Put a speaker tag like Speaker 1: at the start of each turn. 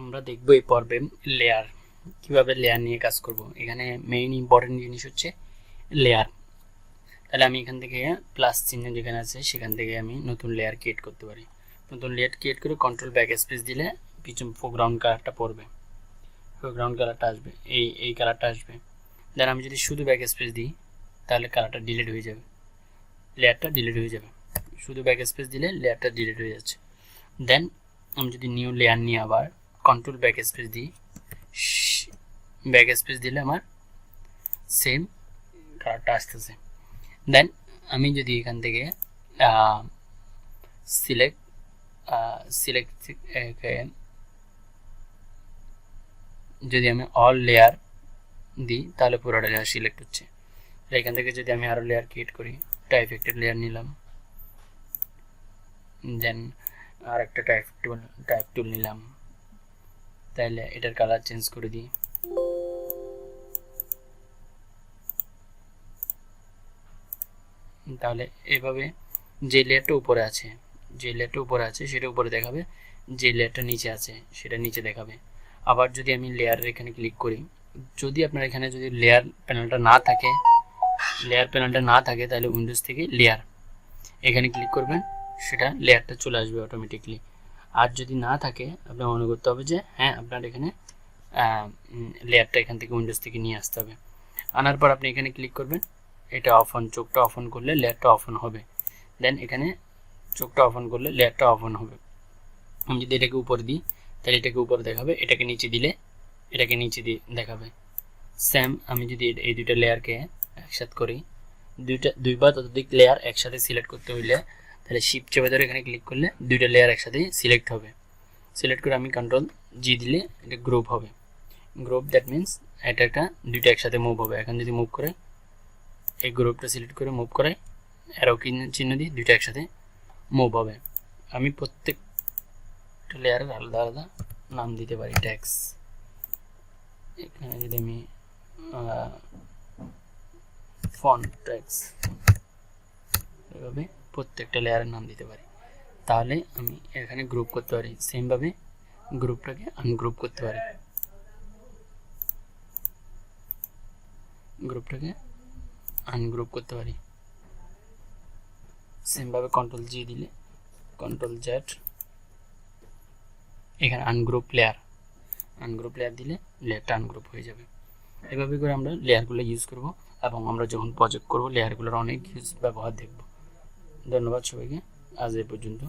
Speaker 1: আমরা দেখব এই পর্বে লেয়ার কীভাবে লেয়ার নিয়ে কাজ করব। এখানে মেইন ইম্পর্টেন্ট জিনিস হচ্ছে লেয়ার তাহলে আমি এখান থেকে প্লাস চিহ্ন যেখানে আছে, সেখান থেকে আমি নতুন লেয়ার ক্রিয়েট করতে পারি। নতুন লেয়ার ক্রিয়েট করে কন্ট্রোল ব্যাক স্পেস দিলে পিছন ফোগ্রাউন্ড কালারটা পড়বে। ফোগ্রাউন্ড কালারটা আসবে, এই এই কালারটা আসবে। দেন আমি যদি শুধু ব্যাক স্পেস দিই, তাহলে কালারটা ডিলিট হয়ে যাবে। লেয়ারটা ডিলিট হয়ে যাবে। শুধু ব্যাক স্পেস দিলে লেয়ারটা ডিলিট হয়ে যাচ্ছে। দেন আমি যদি নিউ লেয়ার নিয়ে আবার কন্ট্রোল ব্যাক স্পেস দিই। ব্যাক স্পেস দিলে আমার সেম কালারটা আসতেছে। দেন আমি যদি এখান থেকে সিলেক্ট সিলেক্ট যদি আমি অল লেয়ার দিই, তাহলে পুরোটা লেয়ার সিলেক্ট হচ্ছে। এখান থেকে যদি আমি আরও লেয়ার ক্রিয়েট করি টাইপ একটা লেয়ার নিলাম। দেন আর একটা টাইপ টুল টাইপ টুল নিলাম। তাইলে এটার কালার চেঞ্জ করে দিই। তাহলে এভাবে যে লেয়ারটা উপরে আছে, যে লেয়ারটা উপরে আছে সেটা উপরে দেখাবে, যে লেয়ারটা নিচে আছে সেটা নিচে দেখাবে। আবার যদি আমি লেয়ারের এখানে ক্লিক করি, যদি আপনার এখানে যদি লেয়ার প্যানেলটা না থাকে লেয়ার প্যানেলটা না থাকে তাহলে উইন্ডোজ থেকে লেয়ার এখানে ক্লিক করবেন, সেটা লেয়ারটা চলে আসবে অটোমেটিকলি আর যদি না থাকে, আপনার মনে করতে হবে যে হ্যাঁ আপনার এখানে লেয়ারটা এখান থেকে উইন্ডোজ থেকে নিয়ে আসতে হবে। আনার পর আপনি এখানে ক্লিক করবেন। এটা অফ অন চোখটা অফ অন করলে লেয়ারটা অফ অন হবে। দেন এখানে চোখটা অফ অন করলে লেয়ারটা অফ অন হবে। আমি যদি এটাকে উপরে দিই, তাহলে এটাকে উপরে দেখাবে। এটাকে নিচে দিলে এটাকে নিচে দিয়ে দেখাবে। স্যাম আমি যদি এই দুইটা লেয়ারকে একসাথে করি, দুইটা দুইবার ততোধিক লেয়ার একসাথে সিলেক্ট করতে হইলে তাহলে শিপ চেপে ধরে এখানে ক্লিক করলে দুইটা লেয়ার একসাথে সিলেক্ট হবে। সিলেক্ট করে আমি কন্ট্রোল জি দিলে এটা গ্রুপ হবে। গ্রুপ দ্যাট মিন্স এটা একটা, দুইটা একসাথে মুভ হবে। এখন যদি মুভ করে, এই গ্রুপটা সিলেক্ট করে মুভ করে অ্যারো চিহ্ন দিয়ে দুইটা একসাথে মুভ হবে। আমি প্রত্যেকটা লেয়ারের আলাদা আলাদা নাম দিতে পারি ট্যাক্স এখানে যদি আমি ফন্ট ট্যাক্স এভাবে প্রত্যেকটা লেয়ারের নাম দিতে পারি। তাহলে আমি এখানে গ্রুপ করতে পারি। সেমভাবে গ্রুপটাকে আনগ্রুপ করতে পারি। গ্রুপটাকে আনগ্রুপ করতে পারি। সেমভাবে কন্ট্রোল জি দিলে কন্ট্রোল জেড এখানে আনগ্রুপ লেয়ার আনগ্রুপ লেয়ার দিলে লেয়ারটা আনগ্রুপ হয়ে যাবে। এভাবে করে আমরা লেয়ারগুলো ইউজ করব এবং আমরা যখন প্রজেক্ট করব লেয়ারগুলোর অনেক ইউজ ব্যবহার দেখব। ধন্যবাদ সবাইকে। আজ এ পর্যন্ত।